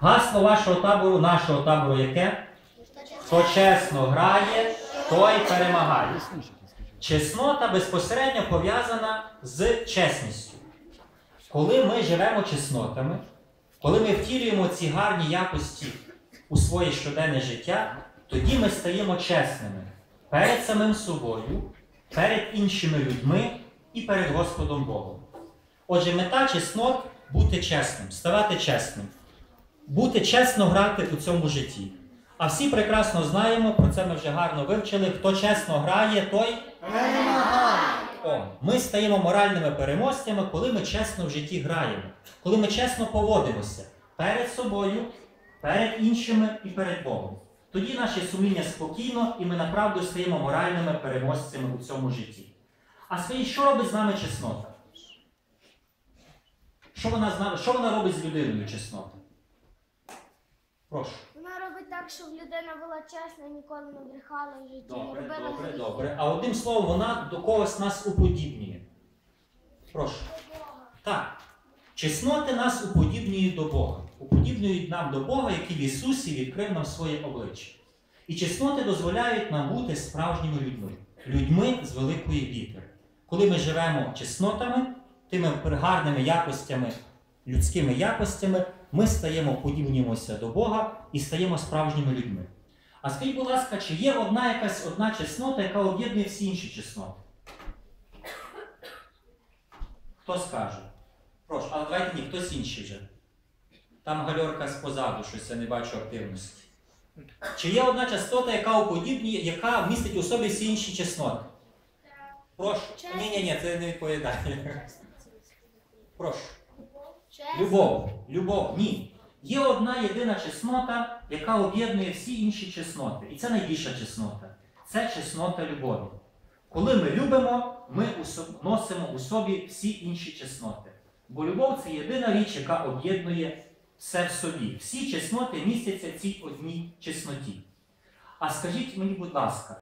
Гасло вашого табору, нашого табору яке? Хто чесно грає, той перемагає. Чеснота безпосередньо пов'язана з чесністю. Коли ми живемо чеснотами, коли ми втілюємо ці гарні якості у своє щоденне життя, тоді ми стаємо чесними перед самим собою, перед іншими людьми і перед Господом Богом. Отже, мета чеснот бути чесним, ставати чесним, бути чесно грати у цьому житті. А всі прекрасно знаємо, про це ми вже гарно вивчили. Хто чесно грає, той О, ми стаємо моральними переможцями, коли ми чесно в житті граємо, коли ми чесно поводимося перед собою, перед іншими і перед Богом. Тоді наше сумління спокійно і ми направду стаємо моральними переможцями у цьому житті. А скажіть, що робить з нами чеснота? Що вона, що вона робить з людиною чеснота? Прошу. Вона робить так, щоб людина була чесна, ніколи не брехала в житті, не Добре, робила добре, добре. А одним словом, вона до когось нас уподібнює. Прошу. Бога. Так. Чесноти нас уподібнюють до Бога. Уподібнюють нам до Бога, який в Ісусі відкрив нам своє обличчя. І чесноти дозволяють нам бути справжніми людьми, людьми з великої літери. Коли ми живемо чеснотами, тими гарними якостями, людськими якостями, ми стаємо, подібнюємося до Бога і стаємо справжніми людьми. А скажіть, будь ласка, чи є одна якась одна чеснота, яка об'єднує всі інші чесноти? Хто скаже? Прошу, але давайте ні, хтось інший вже. Там гальорка спозаду, щось я не бачу активності. Чи є одна частота, яка уподібнює, яка містить у собі всі інші чесноти? Прошу. Ні, ні, ні, це не відповідає. Прошу. Любов. Любов. Ні. Є одна єдина чеснота, яка об'єднує всі інші чесноти. І це найбільша чеснота. Це чеснота любові. Коли ми любимо, ми носимо у собі всі інші чесноти. Бо любов це єдина річ, яка об'єднує все в собі. Всі чесноти містяться в цій одній чесноті. А скажіть мені, будь ласка,